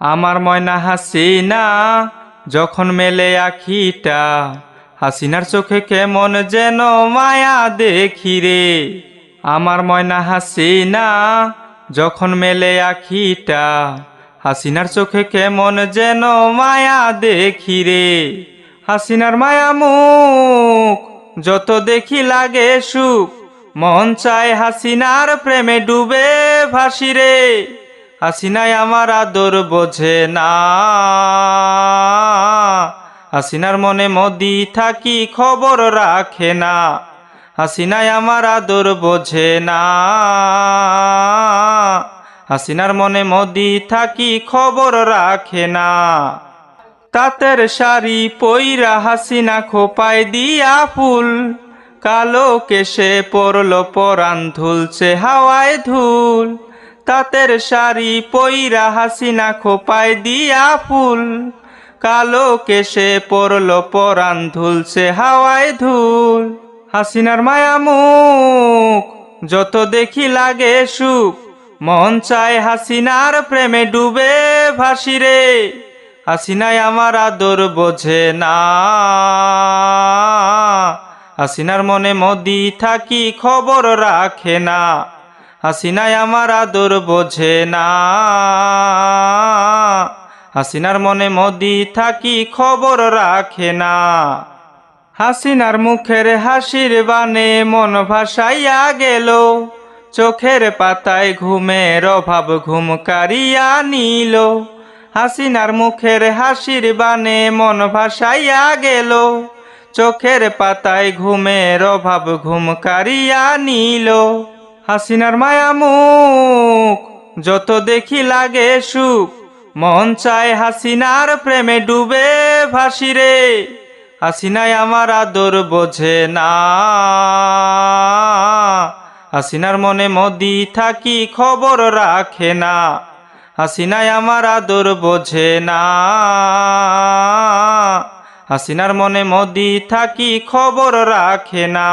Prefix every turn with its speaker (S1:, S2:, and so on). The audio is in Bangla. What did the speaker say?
S1: আমার ময়না হাসিনা, যখন মেলে আখিটা, হাসিনার চোখে কেমন যেন মায়া দেখি রে। আমার ময়না হাসিনা, যখন মেলে আখিটা, হাসিনার চোখে কেমন যেন মায়া দেখি রে। হাসিনার মায়া মুখ, যত দেখি লাগে সুখ মন চায় হাসিনার প্রেমে ডুবে ভাসি রে। হাসিনায় আমার আদর বোঝে না। হাসিনার মনে মদি থাকি খবর রাখে না। হাসিনায় আমার আদর বোঝে না। হাসিনার মনে মদি থাকি খবর রাখে না। তাতের শাড়ি পইরা হাসিনা খোপায় দিয়া ফুল। কালো কেশে পরল পরান ধুলছে হাওয়ায় ধুল। তাতের শাড়ি পইরা হাসিনা খোপায় দিয়া ফুল। কালো কেশে পরল পরান ধুলছে হাওয়ায় ধুল। হাসিনার মায়া মুখ, যত দেখি লাগে সুখ। মন চায় হাসিনার প্রেমে ডুবে ভাসি রে হাসিনায় আমার আদর বোঝে না। হাসিনার মনে মদি থাকি খবর রাখে না। হাসিনায় আমার আদর বোঝে না। হাসিনার মনে মদি থাকি খবর রাখে না। হাসিনার মুখের হাসির বানে মন ভাসাইয়া গেল। চোখের পাতায় ঘুমের অভাব ঘুম কারিয়া নিল। হাসিনার মুখের হাসির বানে মন ভাসাইয়া গেল। চোখের পাতায় ঘুমের অভাব ঘুম কারিয়া নিল। হাসিনার মায়া মুখ, যত দেখি লাগে সুখ। মন চায় হাসিনার প্রেমে ডুবে ভাসি রে। হাসিনায় আমার আদর বোঝে না। হাসিনার মনে মদি থাকি খবর রাখে না। হাসিনায় আমার আদর বোঝে না। হাসিনার মনে মদি থাকি খবর রাখে না।